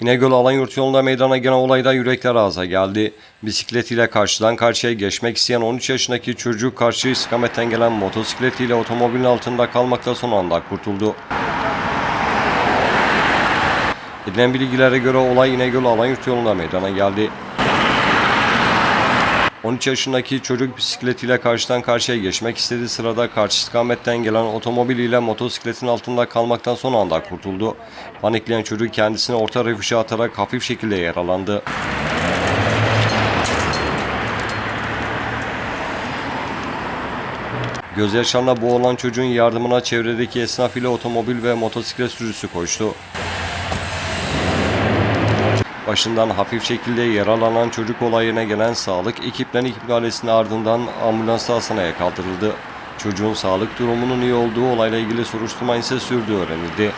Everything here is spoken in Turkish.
İnegöl Alanyurt yolunda meydana gelen olayda yürekler ağza geldi. Bisikletiyle karşıdan karşıya geçmek isteyen 13 yaşındaki çocuk karşı istikametten gelen motosikletiyle otomobilin altında kalmakta son anda kurtuldu. Edilen bilgilere göre olay İnegöl Alanyurt yolunda meydana geldi. 13 yaşındaki çocuk bisikletiyle karşıdan karşıya geçmek istediği sırada karşı istikametten gelen otomobiliyle motosikletin altında kalmaktan son anda kurtuldu. Panikleyen çocuk kendisini orta refuşa atarak hafif şekilde yaralandı. Gözyaşlarına boğulan çocuğun yardımına çevredeki esnaf ile otomobil ve motosiklet sürücüsü koştu. Başından hafif şekilde yaralanan çocuk olayına gelen sağlık ekiplerinin müdahalesinin ardından ambulans hastaneye kaldırıldı. Çocuğun sağlık durumunun iyi olduğu olayla ilgili soruşturma ise sürdüğü öğrenildi.